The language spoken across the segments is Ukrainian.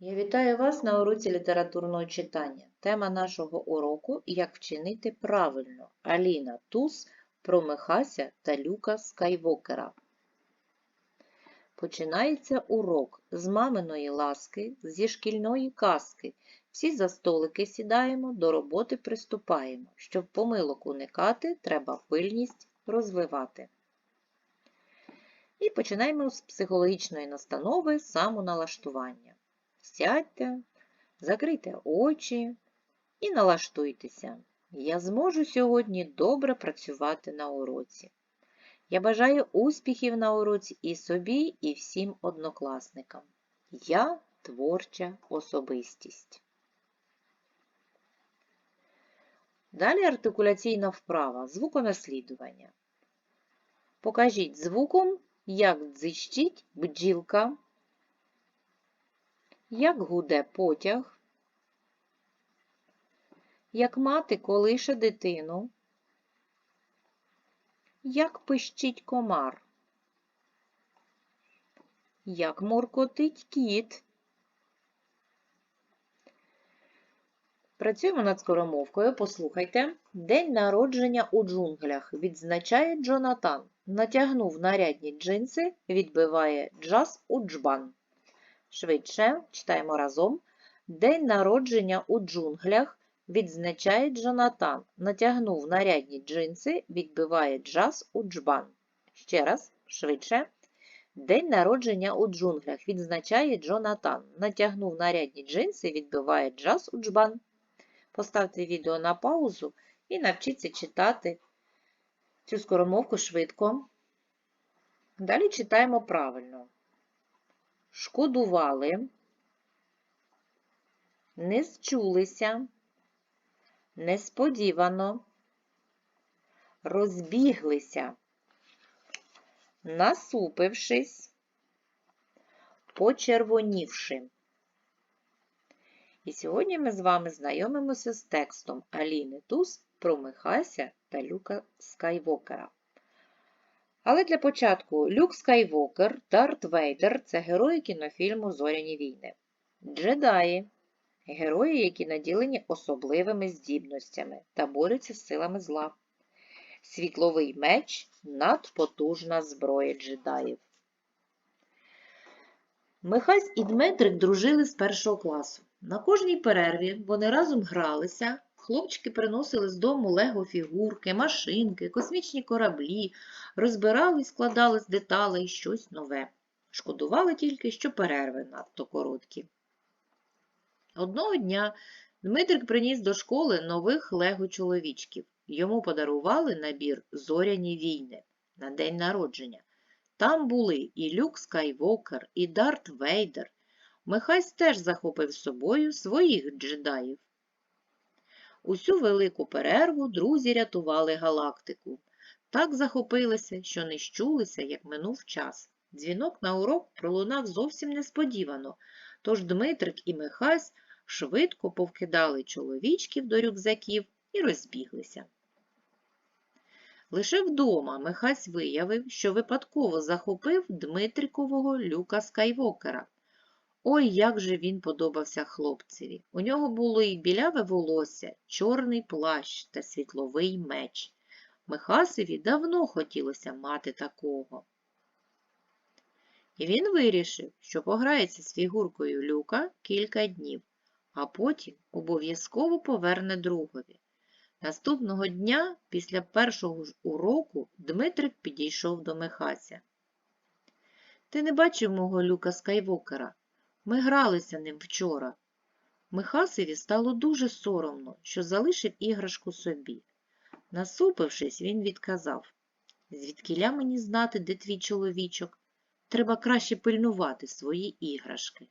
Я вітаю вас на уроці літературного читання. Тема нашого уроку Як вчинити правильно. Аліна Туз про Михася та Люка Скайвокера. Починається урок з маминої ласки, зі шкільної казки. Всі за столики сідаємо, до роботи приступаємо. Щоб помилок уникати, треба пильність розвивати. І починаємо з психологічної настанови самоналаштування. Сядьте, закрийте очі і налаштуйтеся. Я зможу сьогодні добре працювати на уроці. Я бажаю успіхів на уроці і собі, і всім однокласникам. Я творча особистість. Далі артикуляційна вправа, звуконаслідування. Покажіть звуком, як дзищить бджілка, як гуде потяг, як мати колише дитину, як пищить комар, як моркотить кіт. Працюємо над скоромовкою. Послухайте. День народження у джунглях відзначає Джонатан. Натягнув нарядні джинси, відбиває джаз у джбан. Швидше читаємо разом. День народження у джунглях відзначає Джонатан. Натягнув нарядні джинси, відбиває джаз у джбан. Ще раз, швидше. День народження у джунглях відзначає Джонатан. Натягнув нарядні джинси, відбиває джаз у джбан. Поставте відео на паузу і навчіться читати цю скоромовку швидко. Далі читаємо правильно. Шкодували, не зчулися, несподівано, розбіглися, насупившись, почервонівши. І сьогодні ми з вами знайомимося з текстом Аліни Туз про Михася та Люка Скайвокера. Але для початку Люк Скайвокер, Дарт Вейдер це герої кінофільму Зоряні війни. Джедаї герої, які наділені особливими здібностями та борються з силами зла. Світловий меч надпотужна зброя джедаїв. Михась і Дмитрик дружили з першого класу. На кожній перерві вони разом гралися, хлопчики приносили з дому лего-фігурки, машинки, космічні кораблі, розбирали і складали з деталей щось нове. Шкодували тільки, що перерви надто короткі. Одного дня Дмитрик приніс до школи нових лего-чоловічків. Йому подарували набір Зоряні війни на день народження. Там були і Люк Скайвокер, і Дарт Вейдер. Михась теж захопив собою своїх джедаїв. Усю велику перерву друзі рятували галактику. Так захопилися, що не щулися, як минув час. Дзвінок на урок пролунав зовсім несподівано, тож Дмитрик і Михась швидко повкидали чоловічків до рюкзаків і розбіглися. Лише вдома Михась виявив, що випадково захопив Дмитрикового люка Скайвокера. Ой, як же він подобався хлопцеві. У нього було і біляве волосся, чорний плащ та світловий меч. Михасеві давно хотілося мати такого. І він вирішив, що пограється з фігуркою люка кілька днів, а потім обов'язково поверне другові. Наступного дня, після першого ж уроку, Дмитрик підійшов до Михася. Ти не бачив мого люка Скайвокера? Ми гралися ним вчора. Михасеві стало дуже соромно, що залишив іграшку собі. Насупившись, він відказав Звідкіля мені знати, де твій чоловічок? Треба краще пильнувати свої іграшки.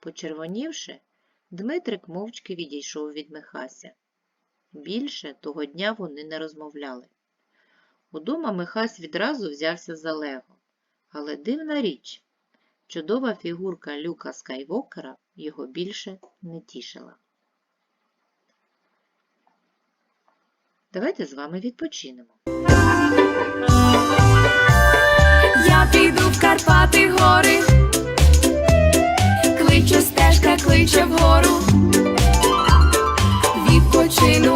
Почервонівши, Дмитрик мовчки відійшов від Михася. Більше того дня вони не розмовляли. Удома Михась відразу взявся за Лего. Але дивна річ, чудова фігурка Люка Скайвокера його більше не тішила. Давайте з вами відпочинемо. Я піду в Карпати гори, кличе стежка, кличе вгору, відпочину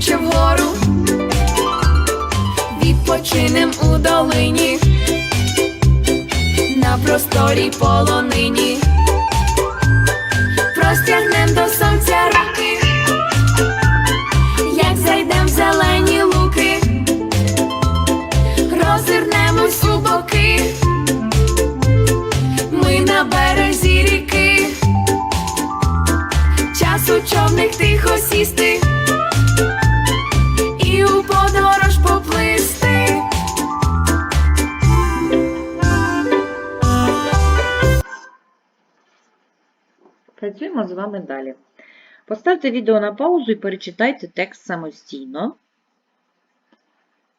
кличе вгору, відпочинем у долині, на просторій полонині. Простягнем до сонця Працюємо з вами далі. Поставте відео на паузу і перечитайте текст самостійно.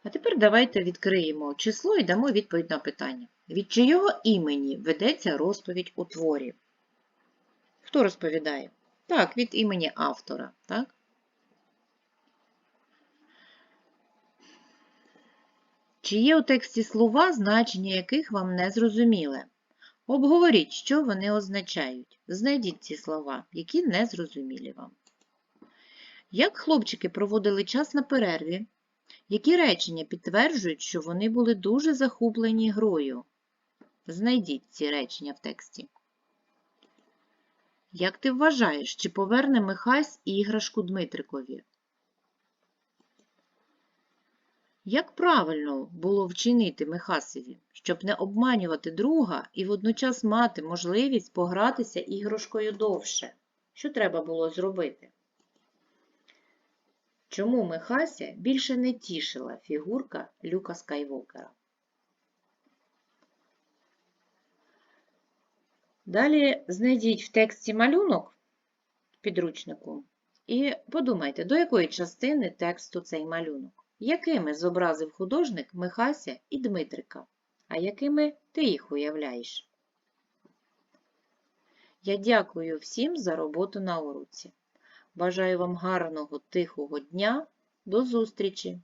А тепер давайте відкриємо число і дамо відповідь на питання. Від чийого імені ведеться розповідь у творі? Хто розповідає? Так, від імені автора. Так? Чи є у тексті слова, значення яких вам не зрозуміле? Обговоріть, що вони означають. Знайдіть ці слова, які не зрозумілі вам. Як хлопчики проводили час на перерві? Які речення підтверджують, що вони були дуже захоплені грою? Знайдіть ці речення в тексті. Як ти вважаєш, чи поверне Михась іграшку Дмитрикові? Як правильно було вчинити Михасові, щоб не обманювати друга і водночас мати можливість погратися іграшкою довше? Що треба було зробити? Чому Михася більше не тішила фігурка Люка Скайвокера? Далі знайдіть в тексті малюнок підручнику і подумайте, до якої частини тексту цей малюнок. Якими зобразив художник Михася і Дмитрика, а якими ти їх уявляєш? Я дякую всім за роботу на уроці. Бажаю вам гарного тихого дня. До зустрічі!